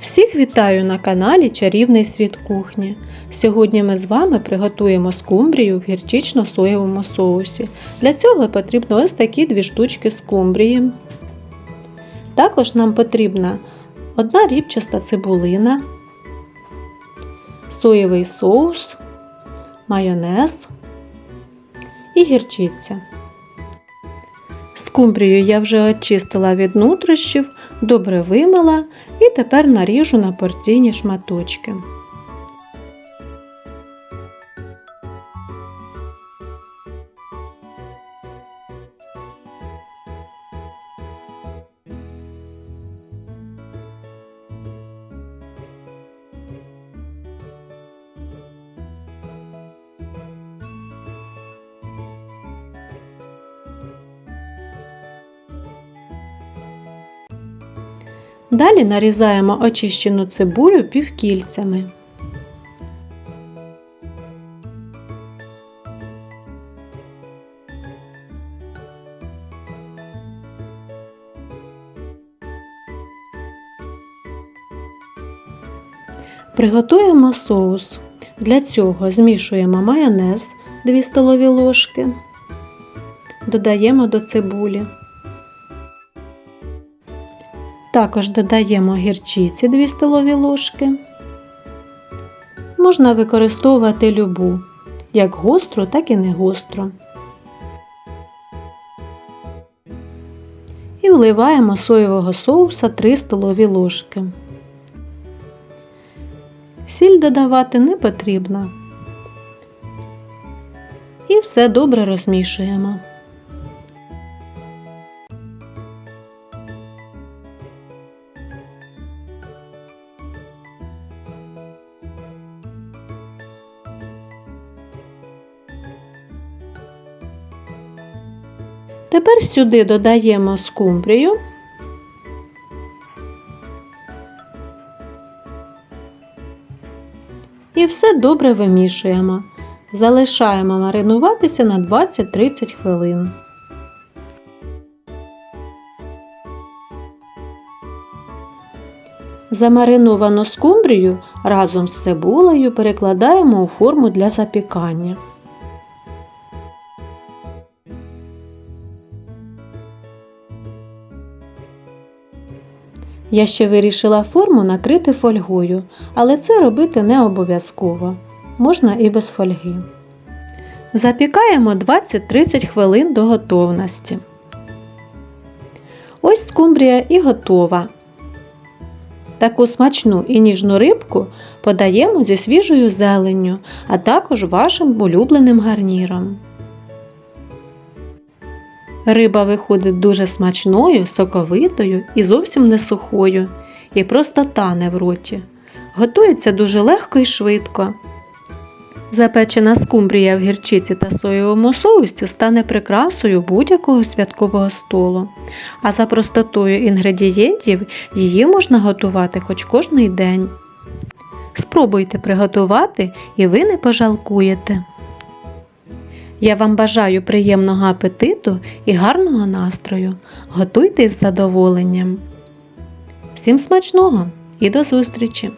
Всіх вітаю на каналі Чарівний світ кухні. Сьогодні ми з вами приготуємо скумбрію в гірчично-соєвому соусі. Для цього потрібно ось такі дві штучки скумбрії. Також нам потрібна одна рібчаста цибулина, соєвий соус, майонез і гірчиця. Скумбрію я вже очистила від нутрощів, добре вимила і тепер наріжу на порційні шматочки. Далі нарізаємо очищену цибулю півкільцями. Приготуємо соус. Для цього змішуємо майонез 2 столові ложки, додаємо до цибулі. Також додаємо гірчиці 2 столові ложки. Можна використовувати любу, як гостру, так і не гостру. І вливаємо соєвого соуса 3 столові ложки. Сіль додавати не потрібно. І все добре розмішуємо. Тепер сюди додаємо скумбрію. І все добре вимішуємо. Залишаємо маринуватися на 20-30 хвилин. Замариновану скумбрію разом з цибулею перекладаємо у форму для запікання. Я ще вирішила форму накрити фольгою, але це робити не обов'язково. Можна і без фольги. Запікаємо 20-30 хвилин до готовності. Ось скумбрія і готова. Таку смачну і ніжну рибку подаємо зі свіжою зеленню, а також вашим улюбленим гарніром. Риба виходить дуже смачною, соковитою і зовсім не сухою, і просто тане в роті. Готується дуже легко і швидко. Запечена скумбрія в гірчиці та соєвому соусі стане прикрасою будь-якого святкового столу, а за простотою інгредієнтів її можна готувати хоч кожний день. Спробуйте приготувати і ви не пожалкуєте. Я вам бажаю приємного апетиту і гарного настрою. Готуйте з задоволенням. Всім смачного і до зустрічі!